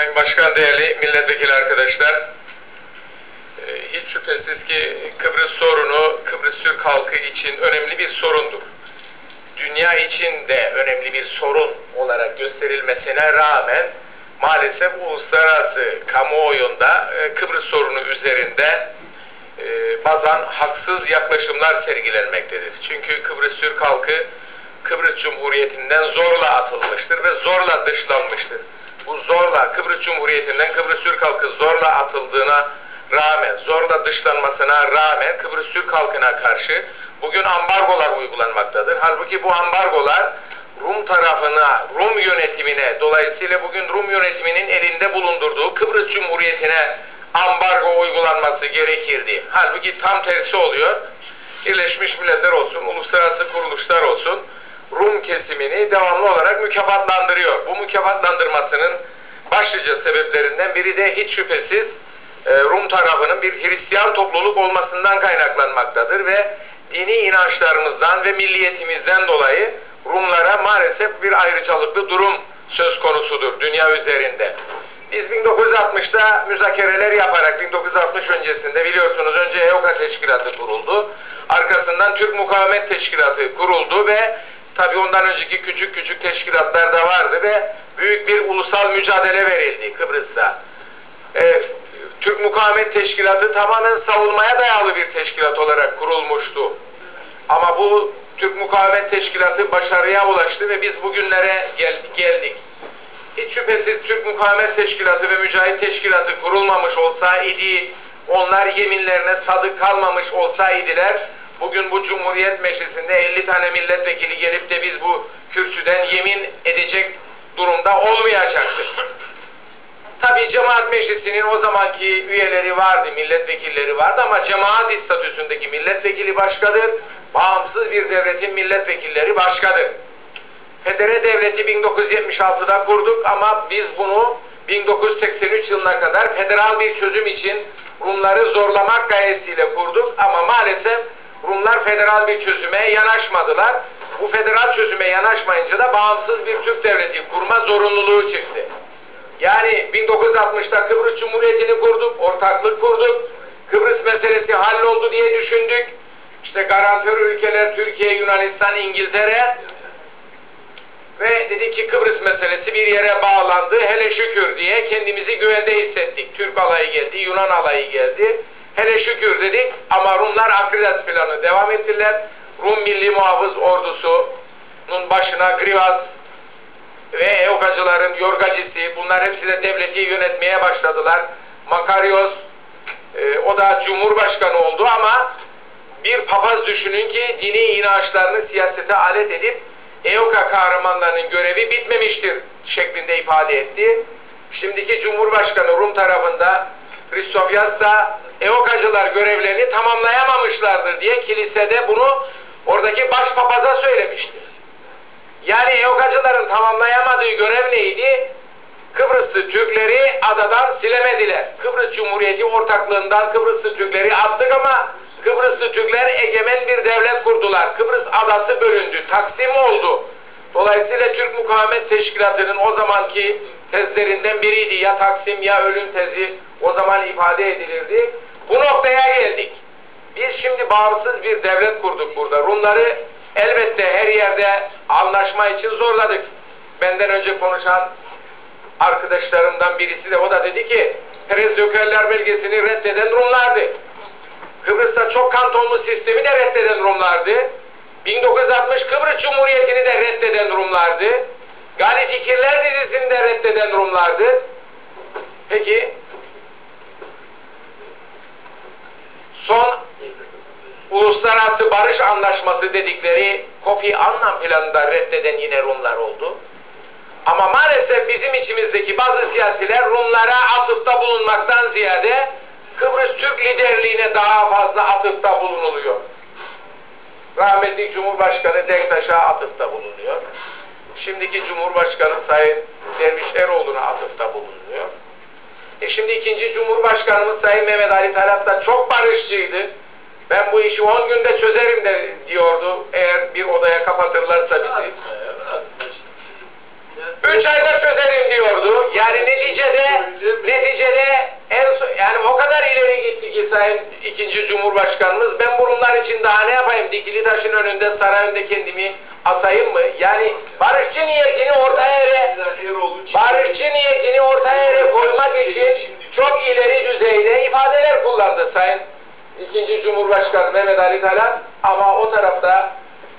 Sayın Başkan, değerli milletvekili arkadaşlar, e, hiç şüphesiz ki Kıbrıs sorunu Kıbrıs Türk halkı için önemli bir sorundur. Dünya için de önemli bir sorun olarak gösterilmesine rağmen maalesef uluslararası kamuoyunda e, Kıbrıs sorunu üzerinde e, bazen haksız yaklaşımlar sergilenmektedir. Çünkü Kıbrıs Türk halkı Kıbrıs Cumhuriyeti'nden zorla atılmıştır ve zorla dışlanmıştır. Bu zorla Kıbrıs Cumhuriyeti'nden Kıbrıs Türk halkı zorla atıldığına rağmen, zorla dışlanmasına rağmen Kıbrıs Türk halkına karşı bugün ambargolar uygulanmaktadır. Halbuki bu ambargolar Rum tarafına, Rum yönetimine, dolayısıyla bugün Rum yönetiminin elinde bulundurduğu Kıbrıs Cumhuriyeti'ne ambargo uygulanması gerekirdi. Halbuki tam tersi oluyor. Birleşmiş Milletler olsun, uluslararası kuruluşlar olsun, Rum kesimini devamlı olarak mükafatlandırıyor. Bu mükafatlandırmasının başlıca sebeplerinden biri de hiç şüphesiz e, Rum tarafının bir Hristiyan topluluk olmasından kaynaklanmaktadır ve dini inançlarımızdan ve milliyetimizden dolayı Rumlara maalesef bir ayrıcalıklı durum söz konusudur dünya üzerinde. Biz 1960'da müzakereler yaparak 1960 öncesinde biliyorsunuz önce EOKA teşkilatı kuruldu. Arkasından Türk Mukavemet Teşkilatı kuruldu ve tabi ondan önceki küçük küçük teşkilatlar da vardı ve büyük bir ulusal mücadele verildi Kıbrıs'ta. Ee, Türk Mukavemet Teşkilatı tamamen savunmaya dayalı bir teşkilat olarak kurulmuştu. Ama bu Türk Mukavemet Teşkilatı başarıya ulaştı ve biz bugünlere geldik. Hiç şüphesiz Türk Mukavemet Teşkilatı ve Mücahit Teşkilatı kurulmamış olsaydı, onlar yeminlerine sadık kalmamış olsaydılar, bugün bu Cumhuriyet Meclisi'nde 50 tane milletvekili gelip de biz bu kürsüden yemin edecek durumda olmayacaktık. Tabi cemaat meclisinin o zamanki üyeleri vardı, milletvekilleri vardı ama cemaat statüsündeki milletvekili başkadır, bağımsız bir devletin milletvekilleri başkadır. Federe Devleti 1976'da kurduk ama biz bunu 1983 yılına kadar federal bir çözüm için Rumları zorlamak gayesiyle kurduk ama maalesef Rumlar federal bir çözüme yanaşmadılar. Bu federal çözüme yanaşmayınca da bağımsız bir Türk devleti kurma zorunluluğu çıktı. Yani 1960'da Kıbrıs Cumhuriyeti'ni kurduk, ortaklık kurduk. Kıbrıs meselesi halloldu diye düşündük. İşte garantör ülkeler Türkiye, Yunanistan, İngiltere ve dedi ki Kıbrıs meselesi bir yere bağlandı. Hele şükür diye kendimizi güvende hissettik. Türk alayı geldi, Yunan alayı geldi. Hele şükür dedik ama Rumlar Akridas planı devam ettiler. Rum Milli Muhafız Ordusu'nun başına Grivas ve Eokacıların yorgacısı bunlar hepsi de devleti yönetmeye başladılar. Makarios e, o da Cumhurbaşkanı oldu ama bir papaz düşünün ki dini inançlarını siyasete alet edip EOKA kahramanlarının görevi bitmemiştir şeklinde ifade etti. Şimdiki Cumhurbaşkanı Rum tarafında Christoph da EOKAcılar görevlerini tamamlayamamışlardır diye kilisede bunu oradaki başpapaza söylemiştir. Yani EOKAcıların tamamlayamadığı görev neydi? Kıbrıslı Türkleri adadan silemediler. Kıbrıs Cumhuriyeti ortaklığından Kıbrıslı Türkleri attık ama Kıbrıslı Türkler egemen bir devlet kurdular. Kıbrıs adası bölündü, taksim oldu. Dolayısıyla Türk Mukavemet Teşkilatı'nın o zamanki tezlerinden biriydi. Ya taksim ya ölüm tezi o zaman ifade edilirdi. Bu noktaya geldik. Biz şimdi bağımsız bir devlet kurduk burada. Rumları elbette her yerde anlaşma için zorladık. Benden önce konuşan arkadaşlarımdan birisi de o da dedi ki Terezyokerler belgesini reddeden Rumlardı. Kıbrıs'ta çok kantonlu sistemi de reddeden Rumlardı. 1960 Kıbrıs Cumhuriyeti'ni de reddeden Rumlardı. Gali Fikirler dizisini de reddeden Rumlardı. Peki son Uluslararası Barış Anlaşması dedikleri Kofi Annan planında reddeden yine Rumlar oldu. Ama maalesef bizim içimizdeki bazı siyasiler Rumlara atıfta bulunmaktan ziyade Kıbrıs Türk liderliğine daha fazla atıfta bulunuluyor. Rahmetli Cumhurbaşkanı Denktaş'a atıfta bulunuyor. Şimdiki Cumhurbaşkanı Sayın Derviş Eroğlu'na atıfta bulunuyor. E şimdi ikinci Cumhurbaşkanımız Sayın Mehmet Ali Talat da çok barışçıydı. Ben bu işi 10 günde çözerim de diyordu eğer bir odaya kapatırlarsa bizi. Üç ayda çözerim diyordu. Yani neticede neticede en yani o kadar ileri gitti ki Sayın ikinci Cumhurbaşkanımız ben bunlar için daha ne yapayım dikili taşın önünde saray önünde kendimi asayım mı? Yani barışçı niyetini ortaya yere barışçı niyetini ortaya yere koymak için çok ileri düzeyde ifadeler kullandı Sayın ikinci Cumhurbaşkanı Mehmet Ali Talat ama o tarafta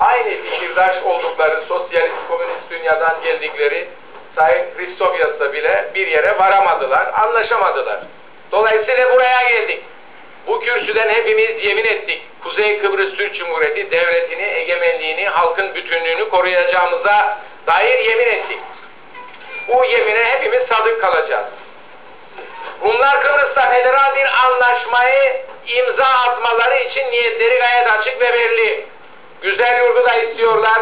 aynı fikirdaş oldukları sosyalist komünist dünyadan geldikleri Sayın Christofias'la bile bir yere varamadılar, anlaşamadılar. Dolayısıyla buraya geldik. Bu kürsüden hepimiz yemin ettik. Kuzey Kıbrıs Türk Cumhuriyeti devletini, egemenliğini, halkın bütünlüğünü koruyacağımıza dair yemin ettik. Bu yemine hepimiz sadık kalacağız. Rumlar Kıbrıs'ta federal bir anlaşmayı imza atmaları için niyetleri gayet açık ve belli. Güzel yurdu da istiyorlar.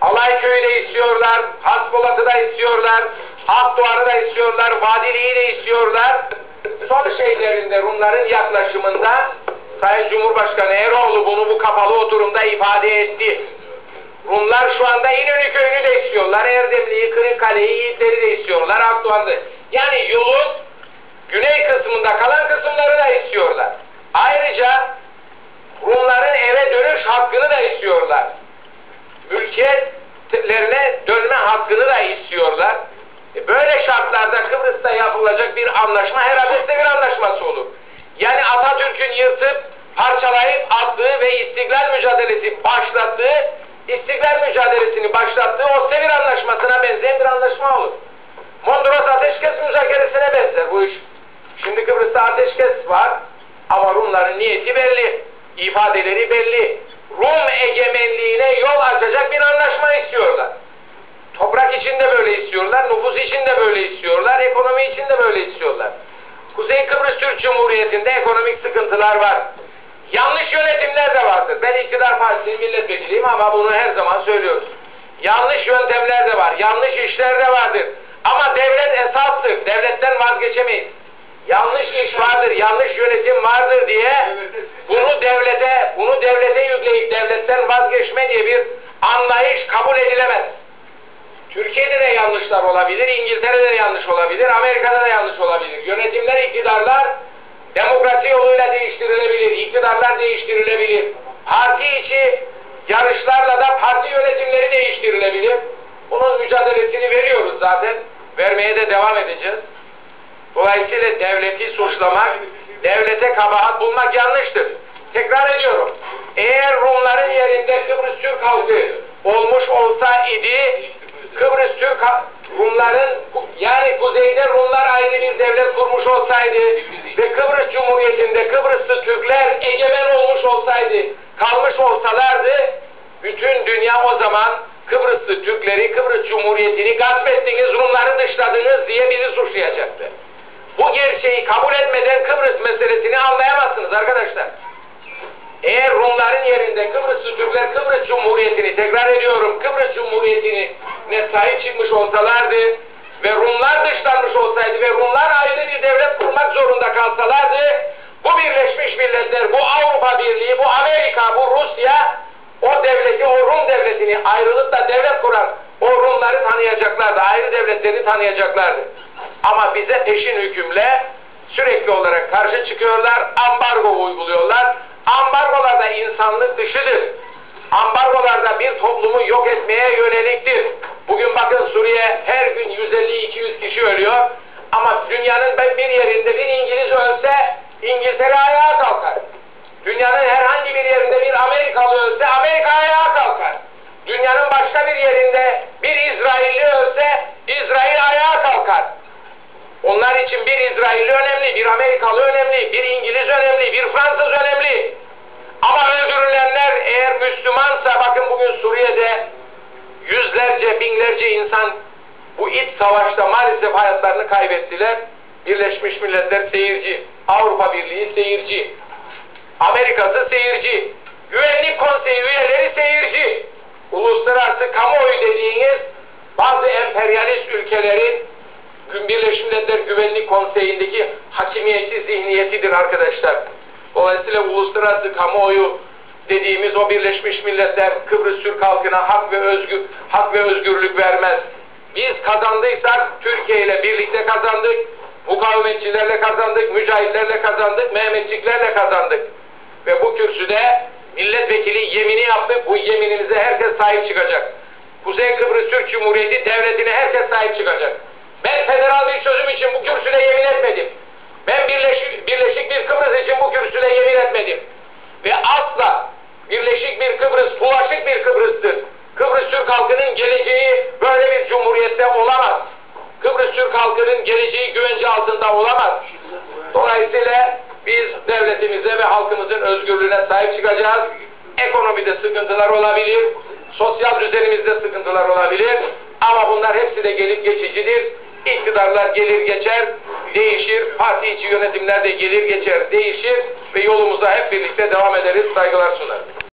Alayköy'ü de istiyorlar. Haspolat'ı da istiyorlar. Akdoğan'ı da istiyorlar. Vadili'yi de istiyorlar. Son şeylerinde Rumların yaklaşımında Sayın Cumhurbaşkanı Eroğlu bunu bu kapalı oturumda ifade etti. Rumlar şu anda İnönü köyünü de istiyorlar. Erdemli'yi, Kırıkkale'yi, Yiğitleri de istiyorlar. Akdoğan'da. Yani yolun güney kısmında kalan kısımları da istiyorlar. Ayrıca Rumların eve dönüş hakkını da istiyorlar. Mülkiyetlerine dönme hakkını da istiyorlar. E böyle şartlarda Kıbrıs'ta yapılacak bir anlaşma herhalde bir anlaşması olur. Yani Atatürk'ün yırtıp parçalayıp attığı ve istiklal mücadelesi başlattığı, istiklal mücadelesini başlattığı o Sevir Anlaşması'na benzeyen bir anlaşma olur. Mondros Ateşkes müzakeresine benzer bu iş. Şimdi Kıbrıs'ta ateşkes var ama Rumların niyeti belli, ifadeleri belli. Rum egemenliğine yol açacak bir anlaşma istiyorlar. Toprak için de böyle istiyorlar, nüfus için de böyle istiyorlar, ekonomi için de böyle istiyorlar. Kuzey Kıbrıs Türk Cumhuriyeti'nde ekonomik sıkıntılar var. Yanlış yönetimler de vardır. Ben iktidar partisinin milletvekiliyim ama bunu her zaman söylüyoruz. Yanlış yöntemler de var, yanlış işler de vardır. Ama devlet esastır, devletten vazgeçemeyiz. Yanlış iş vardır, yanlış yönetim vardır diye bunu devlete, bunu devlete yükleyip devletten vazgeçme diye bir anlayış kabul edilemez. Türkiye'de de yanlışlar olabilir, İngiltere'de de yanlış olabilir, Amerika'da da yanlış olabilir. Yönetimler, iktidarlar demokrasi yoluyla değiştirilebilir, iktidarlar değiştirilebilir. Parti içi yarışlarla da parti yönetimleri değiştirilebilir. Bunun mücadelesini veriyoruz zaten. Vermeye de devam edeceğiz. Dolayısıyla devleti suçlamak, devlete kabahat bulmak yanlıştır. Tekrar ediyorum. Eğer Rumların yerinde Kıbrıs Türk halkı olmuş olsa idi, Kıbrıs Türk Rumların yani kuzeyde Rumlar ayrı bir devlet kurmuş olsaydı ve Kıbrıs Cumhuriyeti'nde Kıbrıslı Türkler egemen olmuş olsaydı, kalmış olsalardı bütün dünya o zaman Kıbrıslı Türkleri, Kıbrıs Cumhuriyeti'ni gasp ettiniz, Rumları dışladınız diye bizi suçlayacaktı. Bu gerçeği kabul etmeden Kıbrıs meselesini anlayamazsınız arkadaşlar. Eğer Rumların yerinde Kıbrıslı Türkler Kıbrıs Cumhuriyeti'ni tekrar ediyorum Kıbrıs Cumhuriyeti'ni ne sahip çıkmış olsalardı ve Rumlar dışlanmış olsaydı ve Rumlar ayrı bir devlet kurmak zorunda kalsalardı bu Birleşmiş Milletler, bu Avrupa Birliği, bu Amerika, bu Rusya o devleti, o Rum devletini ayrılıp da devlet kuran o Rumları tanıyacaklardı, ayrı devletlerini tanıyacaklardı. Ama bize peşin hükümle sürekli olarak karşı çıkıyorlar, ambargo uyguluyorlar. Ambargolar da insanlık dışıdır. Ambargolar da bir toplumu yok etmeye yöneliktir. Bugün bakın Suriye her gün 150-200 kişi ölüyor. Ama dünyanın bir yerinde bir İngiliz ölse İngiltere ayağa kalkar. Dünyanın herhangi bir yerinde bir Amerikalı ölse Amerika ayağa kalkar. Dünyanın başka bir yerinde bir İsrailli ölse İsrail ayağa kalkar. Onlar için bir İsrailli önemli, bir Amerikalı önemli, bir İngiliz önemli, bir Fransız önemli. Ama öldürülenler eğer Müslümansa bakın bugün Suriye'de yüzlerce, binlerce insan bu iç savaşta maalesef hayatlarını kaybettiler. Birleşmiş Milletler seyirci, Avrupa Birliği seyirci, Amerika'sı seyirci, Güvenlik Konseyi üyeleri seyirci. Uluslararası kamuoyu dediğiniz bazı emperyalist ülkelerin Birleşmiş Milletler Güvenlik Konseyi'ndeki hakimiyetçi zihniyetidir arkadaşlar. Dolayısıyla uluslararası kamuoyu dediğimiz o Birleşmiş Milletler Kıbrıs Türk halkına hak ve özgür hak ve özgürlük vermez. Biz kazandıysak Türkiye ile birlikte kazandık. Mukavemetçilerle kazandık, mücahitlerle kazandık, Mehmetçiklerle kazandık. Ve bu kürsüde milletvekili yemini yaptık. Bu yeminimize herkes sahip çıkacak. Kuzey Kıbrıs Türk Cumhuriyeti devletine herkes sahip çıkacak. Ben federal bir çözüm için bu kürsüde yemin etmedim. Ben birleşik, birleşik bir Kıbrıs için bu kürsüde yemin etmedim. Ve asla birleşik bir Kıbrıs, bulaşık bir Kıbrıs'tır. Kıbrıs Türk halkının geleceği böyle bir cumhuriyette olamaz. Kıbrıs Türk halkının geleceği güvence altında olamaz. Dolayısıyla biz devletimize ve halkımızın özgürlüğüne sahip çıkacağız. Ekonomide sıkıntılar olabilir, sosyal düzenimizde sıkıntılar olabilir ama bunlar hepsi de gelip geçicidir. İktidarlar gelir geçer, değişir, parti içi yönetimler de gelir geçer, değişir ve yolumuza hep birlikte devam ederiz. Saygılar sunarım.